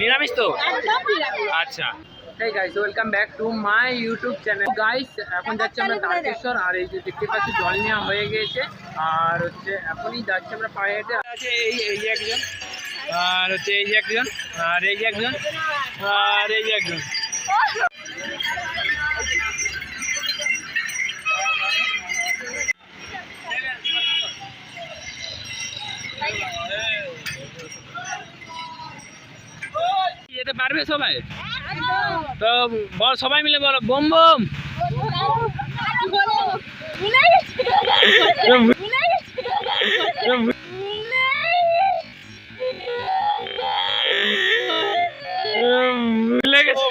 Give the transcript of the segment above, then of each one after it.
নিরামিষ তো? আচ্ছা। Hey guys welcome back to my YouTube channel guys এখন যাচ্ছি আমরা তারকেশ্বর আর এই যে দেখতে পাচ্ছি জল নেওয়া হয়ে গিয়েছে। আর হচ্ছে এখনই যাচ্ছি আমরা পায়ে হেঁটে আছে এই এই যে একজন। আর হচ্ছে এই যে একজন। আর এই যে একজন। আর এই যে একজন। সবাই? তো বল সবাই মিলে বলো বোম বোম। ভুলে গেছি।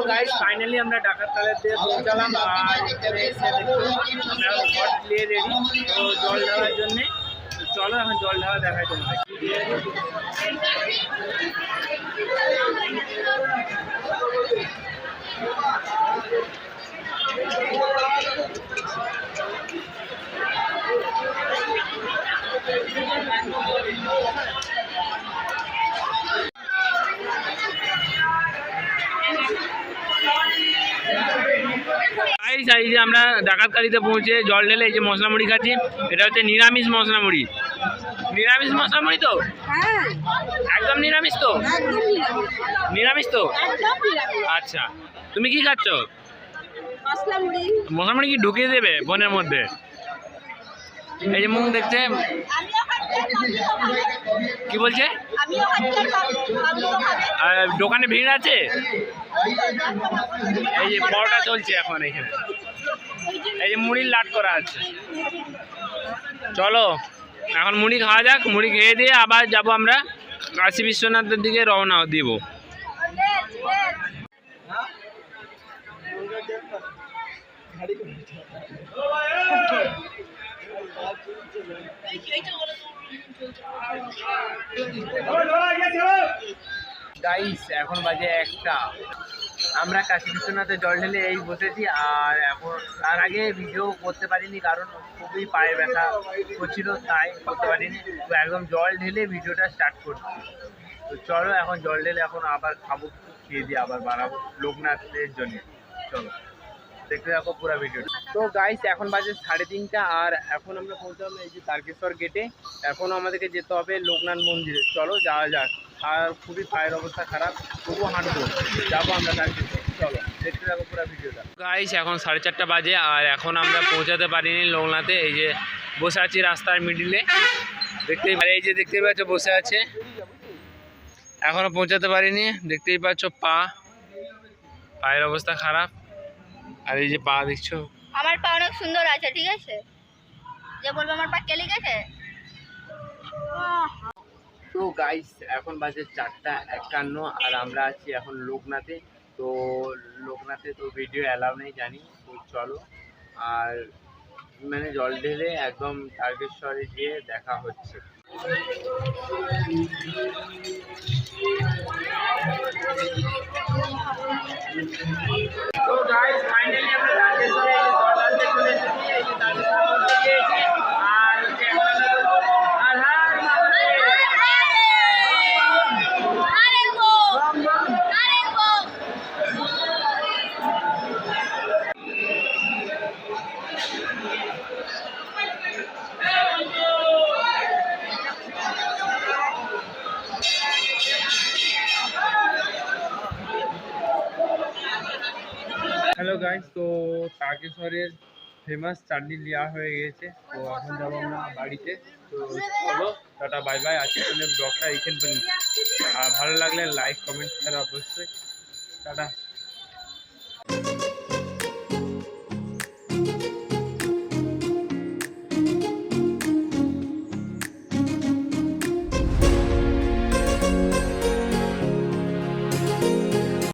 গেছি। ভুলে গেছি তো গাইস ফাইনালি আমরা ডাকাত তালের দিয়ে পৌঁছালাম আর এখানে এসে দেখো আমরা ঘর প্লে রেডি তো জল ঢালার জন্যে তো চলো এখন জল ঢালা দেখাই তোমাদের গাইস এই যে আমরা ডাকাতকারিতে পৌঁছে জল ঢেলে এই যে মশলা মুড়ি খাচ্ছি এটা হচ্ছে নিরামিষ মশলা মুড়ি নিরামিষ মশলা মুড়ি তো? হ্যাঁ, একদম নিরামিষ তো? নিরামিষ। তো? আচ্ছা তুমি কি খাচ্ছ? মশলা মুড়ি। কি ঢুকিয়ে দেবে বনের মধ্যে? এই যে মুখ দেখছে। কি বলছে আমিও খাচ্ছি, আমিও খাবে। আর দোকানে ভিড় আছে। এই যে পরোটা চলছে এখন এখানে এই যে মুড়ির লাট করা আছে চলো, এখন মুড়ি খাওয়া যাক, মুড়ি খেয়ে দিয়ে আবার যাব আমরা কাশী বিশ্বনাথের দিকে রওনা দিব। গাইস এখন বাজে একটা। আমরা কাশী বিশ্বনাথে জল ঢেলে এই বসেছি আর এখন তার আগে ভিডিও করতে পারিনি কারণ খুবই পায়ে ব্যথা হচ্ছিল তাই করতে পারিনি। তো একদম জল ঢেলে ভিডিওটা স্টার্ট করছি। তো চলো এখন জল ঢেলে এখন আবার খাব, খেয়ে দিয়ে আবার বাড়াবো লোকনাথের জন্য। চলো। দেখতে থাকো পুরো ভিডিও তো গাইস এখন বাজে সাড়ে তিনটা আর এখন আমরা পৌঁছালাম এই যে তারকেশ্বর গেটে এখন আমাদেরকে যেতে হবে লোকনাথ মন্দিরে। চলো যাওয়া যাক। আর খুবই পায়ের অবস্থা খারাপ তবুও হাঁটবো। যাব আমরা তারকেশ্বর। চলো দেখতে থাকো পুরো ভিডিওটা। গাইস এখন সাড়ে চারটা বাজে আর এখন আমরা পৌঁছাতে পারিনি লোকনাথে। এই যে বসে আছি রাস্তার মিডিলে দেখতেই পারি এই যে দেখতেই পাচ্ছ বসে আছে। এখনও পৌঁছাতে পারিনি। দেখতেই পাচ্ছ পা। পায়ের অবস্থা খারাপ। আর এই যে পা দেখছ? আমার পা অনেক সুন্দর আছে ঠিক আছে? যে বলব আমার পা কেলি গেছে? তো গাইস এখন বাজে চারটা একান্ন আর আমরা আছি এখন লোকনাথে। তো লোকনাথে তো ভিডিও অ্যালাউ নেই জানি তো চলো। আর মানে জল ঢেলে একদম তারকেশ্বরে গিয়ে দেখা হচ্ছে। হ্যালো গাইস তো তারকেশ্বরের ফেমাস চাটনি নেওয়া হয়ে গেছে। তো এখন যাব আমরা বাড়িতে। তো চলো, টাটা বাই বাই আজকে তাহলে ব্লগটা এইখান পর্যন্ত। আর ভালো লাগলে লাইক কমেন্ট শেয়ার অবশ্যই। টাটা।